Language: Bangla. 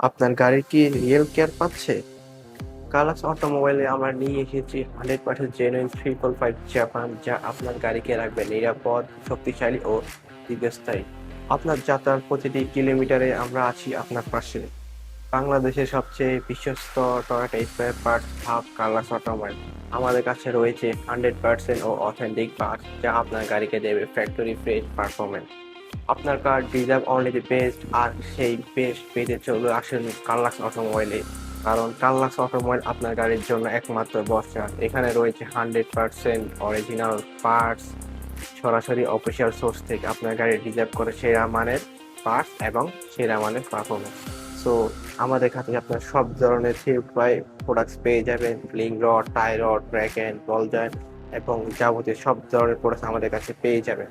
আপনার গাড়ি কি রিয়েল কেয়ার পাচ্ছে? কালাক্স অটোমোবাইলে আমরা নিয়ে এসেছি hundred percent genuine triple five Japan যা আপনার গাড়িকে রাখবে নিরাপদ, শক্তিশালী ও দীর্ঘস্থায়ী। আপনার যাত্রার প্রতিটি কিলোমিটারে আমরা আছি আপনার পাশে। বাংলাদেশের সবচেয়ে বিশ্বস্ত টয়োটা স্পেয়ার পার্টস হাব কালাক্স অটোমোবাইল আমাদের কাছে রয়েছে হান্ড্রেড পার্সেন্ট ও অথেন্টিক পার্টস যা আপনার গাড়িকে দেবে ফ্যাক্টরি ফ্রেশ পারফরমেন্স আপনার car deserve only the best আর সেই বেস্ট পেতে চলে আসুন কার্লাক্স অটোমোবাইলে। কারণ কার্লাক্স অটোমোবাইল আপনার গাড়ির জন্য একমাত্র বর্ষা এখানে রয়েছে হান্ড্রেড পার্সেন্ট অরিজিনাল পার্টস সরাসরি অফিসিয়াল সোর্স থেকে আপনার গাড়ি ডিজার্ভ করে সেরা মানের পার্টস এবং সেরা মানের পারফরমেন্স সো আমাদের কাছে আপনার সব ধরনের প্লাই প্রোডাক্টস পেয়ে যাবেন। Link rod tie rod brake and ball joint এবং যাবতীয় সব ধরনের প্রোডাক্টস আমাদের কাছে পেয়ে যাবেন।